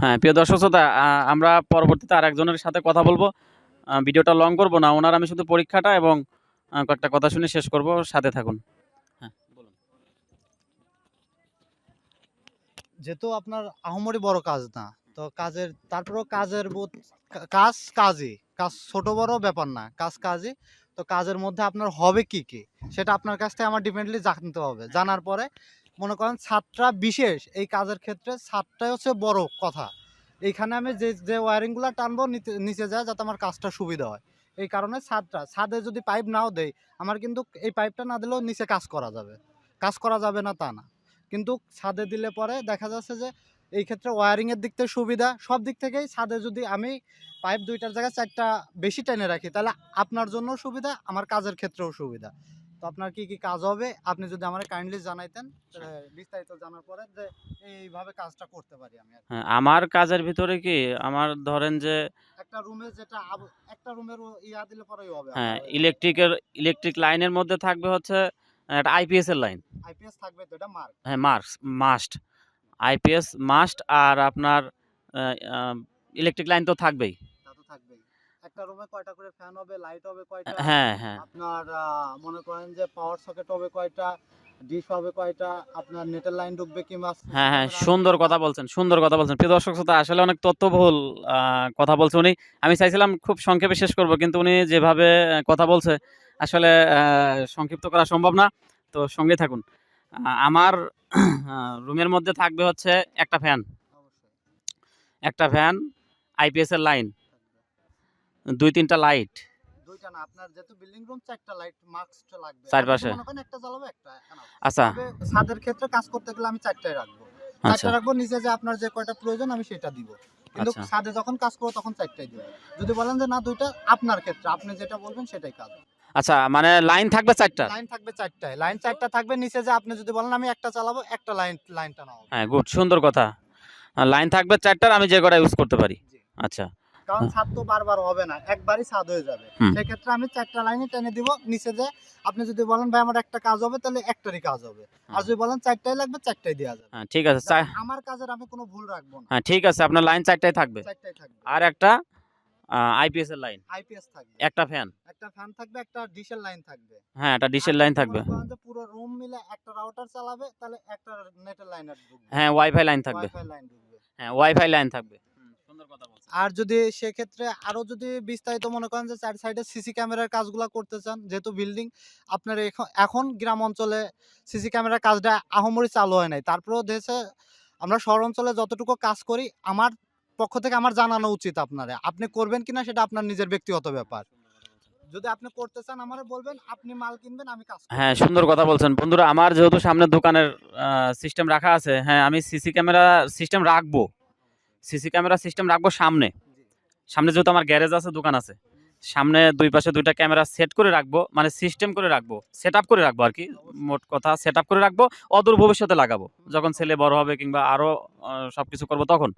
হ্যাঁ প্রিয় দর্শক শ্রোতা আমরা পরবর্তীতে আর একজনের সাথে কথা বলব। ভিডিওটা লং করব না, ওনার আমি শুধু পরীক্ষাটা এবং কয়েকটা কথা শুনে শেষ করব, সাথে থাকুন। হ্যাঁ যেহেতু আপনার আহমরি বড় কাজ না, তো কাজের, তারপরেও কাজের কাজ কাজই, কাজ ছোট বড় ব্যাপার না, কাজ কাজই। তো কাজের মধ্যে আপনার হবে কি কি, সেটা আপনার কাছ থেকে আমার ডিপেন্ডলি জানতে হবে। জানার পরে মনে করেন ছাদটা বিশেষ, এই কাজের ক্ষেত্রে ছাদটাই হচ্ছে বড় কথা। এইখানে আমি যে যে ওয়ারিংগুলো টানবো, নিচে যায় যাতে আমার কাজটা সুবিধা হয়। এই কারণে ছাদটা, ছাদে যদি পাইপ নাও দেয় আমার কিন্তু এই পাইপটা না দিলেও নিচে কাজ করা যাবে। কাজ করা যাবে না তা না। কিন্তু ছাদে দিলে পরে দেখা যাচ্ছে যে, এই ক্ষেত্রে ওয়ারিংয়ের দিক থেকে সুবিধা। সব দিক থেকেই ছাদে যদি আমি পাইপ দুইটার জায়গায় চারটা বেশি টেনে রাখি, তাহলে আপনার জন্য সুবিধা, আমার কাজের ক্ষেত্রেও সুবিধা। তো আপনার কি কি কাজ হবে? আপনি যদি আমার কাইন্ডলি জানাইতেন বিস্তারিত জানার পরে যে এইভাবে কাজটা করতে পারি আমি হ্যাঁ, আমার কাজের ভিতরে কি আমার ধরেন যে একটা রুমে যেটা একটা রুমের ইয়া দিলে পরেই হবে হ্যাঁ ইলেকট্রিকের ইলেকট্রিক লাইনের মধ্যে থাকবে হচ্ছে একটা আইপিএস এর লাইন আইপিএস থাকবে তো এটা মার্ক হ্যাঁ মার্কস মাস্ট আইপিএস মাস্ট আর আপনার ইলেকট্রিক লাইন তো থাকবেই। তা তো থাকবেই। একটা রুমে কয়টা করে ফ্যান হবে লাইট হবে কয়টা? হ্যাঁ হ্যাঁ। আপনার মনে করেন যে পাওয়ার সকেট হবে কয়টা ডিশ হবে কয়টা আপনার নেটের লাইন ঢুকবে কিংবা হ্যাঁ হ্যাঁ সুন্দর কথা বলছেন সুন্দর কথা বলছেন। প্রিয় দর্শক শ্রোতা আসলে অনেক তথ্যবহুল কথা বলছে উনি। আমি চাইছিলাম খুব সংক্ষেপে শেষ করব কিন্তু উনি যেভাবে কথা বলছে আসলে সংক্ষিপ্ত করা সম্ভব না। তো সঙ্গে থাকুন। আমার রুমের মধ্যে থাকবে হচ্ছে একটা ফ্যান একটা ফ্যান আইপিএস এর লাইন দুই তিনটা লাইট দুইটা না আপনার যেহেতু বিল্ডিং রুম চারটা লাইট মাস্কটা লাগবে। চারপাশে। আপনি করেন একটা জ্বালাবো একটা? আচ্ছা। ছাদের ক্ষেত্রে কাজ করতে গেলে আমি চারটায় রাখব। আচ্ছা। চারটা রাখব নিচে যে আপনার যে কয়টা প্রয়োজন আমি সেটা দিব। কিন্তু আচ্ছা। ছাদে যখন কাজ করব তখন চারটাই দিব। যদি বলেন যে না দুইটা আপনার ক্ষেত্রে আপনি যেটা বলবেন সেটাই কাজ আচ্ছা মানে লাইন থাকবে চারটা? লাইন থাকবে চারটায়। লাইন চারটা থাকবে নিচে যে আপনি যদি বলেন আমি একটা চালাবো একটা লাইন লাইনটা নাও হ্যাঁ গুড সুন্দর কথা। লাইন থাকবে চারটার আমি যে কটা ইউজ করতে পারি। আচ্ছা। কারণ ছাদ তো বারবার হবে না একবারই ছাদ হয়ে যাবে। সেক্ষেত্রে আমি চারটা লাইনে টেনে দিব নিচে যে আপনি যদি বলেন ভাই আমার একটা কাজ হবে তাহলে একটারই কাজ হবে। আর যদি বলেন চারটাই লাগবে চারটাই দেওয়া যাবে। হ্যাঁ ঠিক আছে আমার কাজের আমি কোনো ভুল রাখব না। হ্যাঁ ঠিক আছে আপনার লাইন চারটায় থাকবে। চারটাই থাকবে। আর একটা আইপিএস এর লাইন। আইপিএস থাকবে। একটা ফ্যান একটা ফ্যান থাকবে একটা ডিশের লাইন থাকবে। হ্যাঁ একটা ডিশের লাইন থাকবে। পুরো রুম মিলে একটা রাউটার চালাবে তাহলে একটা নেটের লাইন ঢুকবে। হ্যাঁ ওয়াইফাই লাইন থাকবে। ওয়াইফাই লাইন ঢুকবে। হ্যাঁ ওয়াইফাই লাইন থাকবে। আর যদি সেক্ষেত্রে আরও যদি বিস্তারিত মনে করেন যে চার সাইডে সিসি ক্যামেরার কাজগুলো করতে চান যেহেতু বিল্ডিং আপনার এখন এখন গ্রাম অঞ্চলে সিসি ক্যামেরার কাজটা আহমরি চালু হয় নাই। তারপরেও দেশে আমরা শহর অঞ্চলে যতটুকু কাজ করি আমার পক্ষ থেকে আমার জানানো উচিত আপনারা। আপনি করবেন কিনা সেটা আপনার নিজের ব্যক্তিগত ব্যাপার। যদি আপনি করতে চান আমারে বলবেন আপনি মাল কিনবেন আমি কাজ হ্যাঁ সুন্দর কথা বলছেন। বন্ধুরা আমার যেহেতু সামনে দোকানের সিস্টেম রাখা আছে হ্যাঁ আমি সিসি ক্যামেরা সিস্টেম রাখব। সিসি ক্যামেরা সিস্টেম রাখব সামনে। সামনে যেহেতু আমার গ্যারেজ আছে দোকান আছে। সামনে দুই পাশে দুইটা ক্যামেরা সেট করে রাখব মানে সিস্টেম করে রাখব সেট করে রাখব আর কি। মোট কথা সেট করে রাখব অদূর ভবিষ্যতে লাগাবো। যখন ছেলে বড় হবে কিংবা আরও আহ, সবকিছু করব তখন।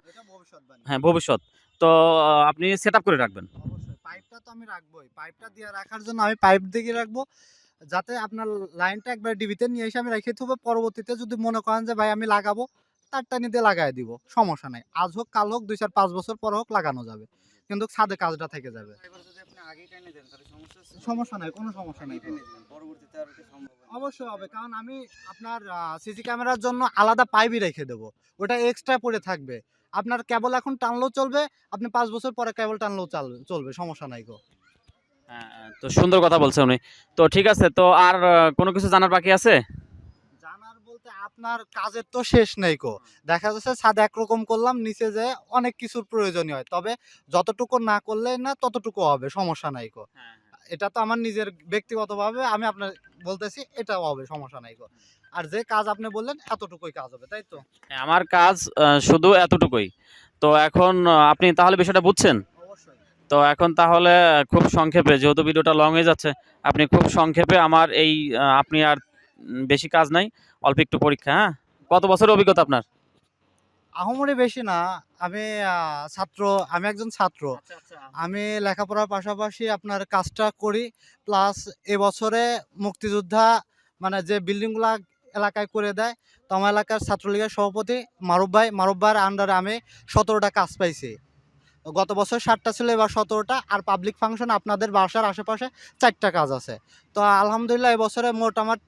হ্যাঁ ভবিষ্যৎ। তো আপনি সেট করে রাখবেন। পাইপটা তো আমি রাখবোই। পাইপটা দিয়ে রাখার জন্য আমি পাইপ দিয়ে রাখব যাতে আপনার লাইনটা একবার ডিবিতে নিয়ে এসে আমি রেখে দেবো পরবর্তীতে যদি মনে করেন যে ভাই আমি লাগাবো তার টানি দিয়ে লাগাই দিব সমস্যা নাই। আজ হোক কাল হোক দুই চার পাঁচ বছর পর হোক লাগানো যাবে। কিন্তু ছাদে কাজটা থেকে যাবে। সমস্যা নাই কোনো সমস্যা নাই অবশ্যই হবে কারণ আমি আপনার সিসি ক্যামেরার জন্য আলাদা পাইপই রেখে দেবো। ওটা এক্সট্রা পড়ে থাকবে। আপনার কেবল এখন টানলেও চলবে আপনি পাঁচ বছর পরে কেবল টানলেও চলবে সমস্যা নাই গো। হ্যাঁ, তো সুন্দর কথা বলছে উনি। তো ঠিক আছে তো আর কোনো কিছু জানার বাকি আছে? আপনার কাজের তো শেষ নেই কো। দেখা যাচ্ছে ছাদ একরকম করলাম নিচে যে অনেক কিছুর প্রয়োজনীয় হয়। তবে যতটুকু না করলে না ততটুকু হবে সমস্যা নাই কো। এটা তো আমার নিজের ব্যক্তিগতভাবে আমি আপনার বলতেছি এটাও হবে সমস্যা নাই কো। আর যে কাজ আপনি বললেন এতটুকুই কাজ হবে তাই তো? হ্যাঁ, আমার কাজ শুধু এতটুকুই। তো এখন আপনি তাহলে বিষয়টা বুঝছেন? তো এখন তাহলে খুব সংক্ষেপে যেহেতু ভিডিওটা লং হয়ে যাচ্ছে আপনি খুব সংক্ষেপে আমার এই আপনি আর বেশি কাজ নাই অল্প একটু পরীক্ষা হ্যাঁ? কত বছরের অভিজ্ঞতা আপনার? আহমরি বেশি না আমি ছাত্র আমি একজন ছাত্র। আমি লেখাপড়ার পাশাপাশি আপনার কাজটা করি প্লাস এবছরে মুক্তিযোদ্ধা মানে যে বিল্ডিংগুলা এলাকায় করে দেয় তো আমার এলাকার ছাত্রলীগের সভাপতি মারুফ ভাই মারুফ ভাইয়ের আন্ডারে আমি সতেরোটা কাজ পাইছি। গত বছর ষাটটা ছিল এবার সতেরোটা আর পাবলিক ফাংশন আপনাদের বাসার আশেপাশে চারটা কাজ আছে। তো আলহামদুলিল্লাহ এবছরে মোট আমার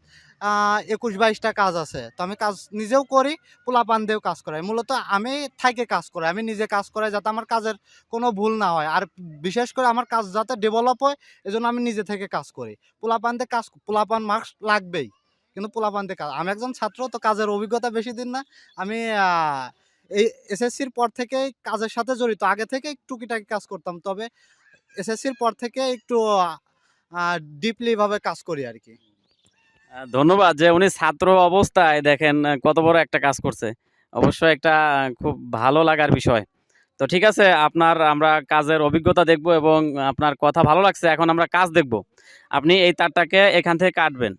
একুশ বাইশটা কাজ আছে। তো আমি কাজ নিজেও করি, পোলাপান দিয়েও কাজ করাই। মূলত আমি থাইকে কাজ করাই। আমি নিজে কাজ করাই যাতে আমার কাজের কোনো ভুল না হয়। আর বিশেষ করে আমার কাজ যাতে ডেভেলপ হয়, এজন্য আমি নিজে থেকে কাজ করি। পোলাপান দিয়ে কাজ, পোলাপান মার্কস লাগবেই। কিন্তু পোলাপান দিয়ে কাজ, আমি একজন ছাত্র, তো কাজের অভিজ্ঞতা বেশি দিন না। আমি এই এসএসসির পর থেকে কাজের সাথে জড়িত। আগে থেকে টুকিটাকি কাজ করতাম, তবে এসএসসির পর থেকে একটু ডিপলি ভাবে কাজ করি আর কি। ধন্যবাদ যে উনি ছাত্র অবস্থায় দেখেন কত বড় একটা কাজ করছে। অবশ্যই একটা খুব ভালো লাগার বিষয়। তো ঠিক আছে, আপনার আমরা কাজের অভিজ্ঞতা দেখব এবং আপনার কথা ভালো লাগছে, এখন আমরা কাজ দেখব। আপনি এই তারটাকে এখান থেকে কাটবেন।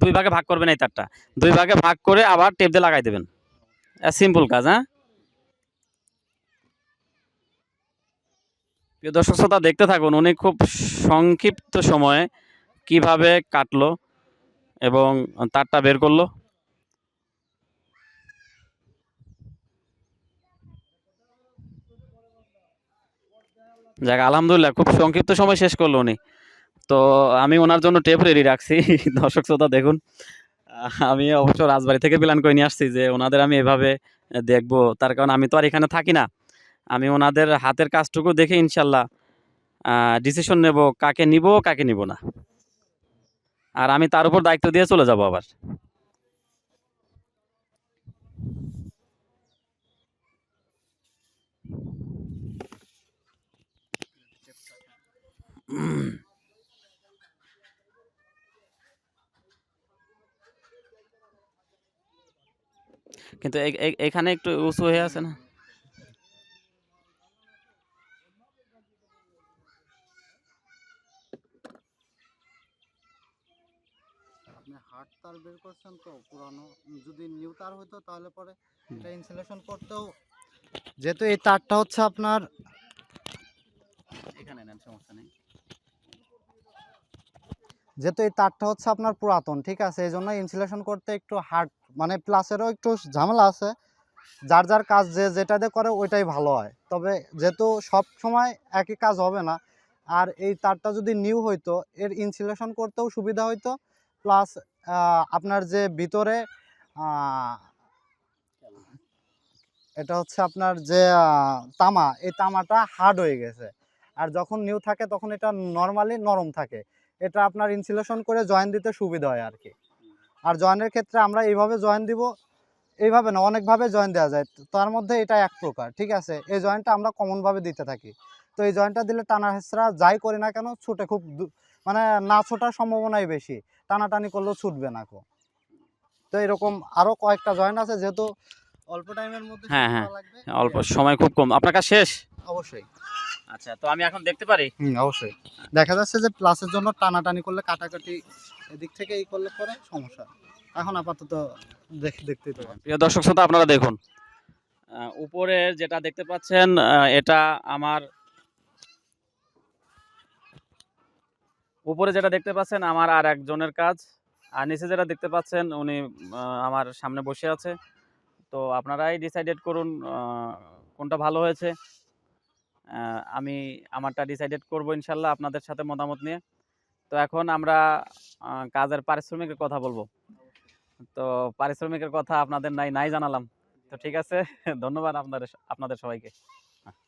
দুই ভাগে ভাগ করবেন এই তারটা। দুই ভাগে ভাগ করে আবার টেপ দিয়ে লাগাই দেবেন। সিম্পল কাজ হ্যাঁ? প্রিয় দর্শক, শ্রোতা, দেখতে থাকুন, উনি খুব সংক্ষিপ্ত সময়ে কীভাবে কাটলো এবং তারটা বের করল? যাক, আলহামদুলিল্লাহ, খুব সংক্ষিপ্ত সময় শেষ করল উনি। তো আমি ওনার জন্য টেপ রেডি রাখছি। দর্শক, শ্রোতা, দেখুন। আমি অবশ্য রাজবাড়ি থেকে প্ল্যান করে নিয়ে আসছি যে ওনাদের আমি এভাবে দেখব। তার কারণ আমি তো আর এখানে থাকি না। আমি ওনাদের হাতের কাজটুকু দেখে ইনশাল্লাহ ডিসিশন নেব কাকে নিব কাকে নিব না। আর আমি তার উপর দায়িত্ব দিয়ে চলে যাব আবার। কিন্তু এখানে একটু উঁচু হয়ে আছে না? হার্ড তার বের করছেন তো পুরানো যদি নিউ তার হতো তাহলে পরে এটা ইনসুলেশন করতেও। যেহেতু এই তারটা হচ্ছে আপনার এখানে নেন সমস্যা নেই। যেহেতু এই তারটা হচ্ছে আপনার পুরাতন ঠিক আছে এই জন্য ইনসুলেশন করতে একটু হার্ড মানে প্লাসেরও একটু ঝামেলা আছে। যার যার কাজ যে যেটা দিয়ে করে ওইটাই ভালো হয়। তবে যেহেতু সব সময় একই কাজ হবে না আর এই তারটা যদি নিউ হইতো এর ইনসুলেশন করতেও সুবিধা হইতো। প্লাস আপনার যে ভিতরে এটা হচ্ছে আপনার যে তামা, এই তামাটা হার্ড হয়ে গেছে। আর যখন নিউ থাকে, তখন এটা নর্মালি নরম থাকে। এটা আপনার ইনসুলেশন করে জয়েন দিতে সুবিধা হয় আর কি আর জয়েনের ক্ষেত্রে আমরা এইভাবে জয়েন দিব, এইভাবে না, অনেকভাবে জয়েন দেওয়া যায়। তার মধ্যে এটা এক প্রকার, ঠিক আছে? এই জয়েন্টটা আমরা কমনভাবে দিতে থাকি। তো এই জয়েন্টটা দিলে টানা হেঁচড়া যাই করি না কেন, ছুটে খুব মানে না ছোটার সম্ভাবনাই বেশি। টানাটানি করলেও ছুটবে না কো তো এরকম আরও কয়েকটা জয়েন্ট আছে যেহেতু অল্প টাইমের মধ্যে হ্যাঁ, হ্যাঁ। অল্প। সময় খুব কম। আপনার কাজ শেষ? অবশ্যই। আচ্ছা তো আমি এখন দেখতে পারি? হুম অবশ্যই। দেখা যাচ্ছে যে প্লাসের জন্য টানাটানি করলে কাটাকাটি এদিক থেকে এই করলে পরে সমস্যা। এখন আপাতত দেখ দেখতেই তো প্রিয় দর্শক শ্রোতা আপনারা দেখুন। উপরে যেটা দেখতে পাচ্ছেন এটা আমার উপরে যেটা দেখতে পাচ্ছেন আমার আর একজনের কাজ, আর নিচে যেটা দেখতে পাচ্ছেন উনি আমার সামনে বসে আছে। তো আপনারাই ডিসাইডেড করুন কোনটা ভালো হয়েছে। আমি আমারটা ডিসাইডেড করব ইনশাল্লাহ আপনাদের সাথে মতামত নিয়ে। তো এখন আমরা কাজের পারিশ্রমিকের কথা বলব। তো পারিশ্রমিকের কথা আপনাদের নাই নাই জানালাম। তো ঠিক আছে, ধন্যবাদ আপনাদের আপনাদের সবাইকে।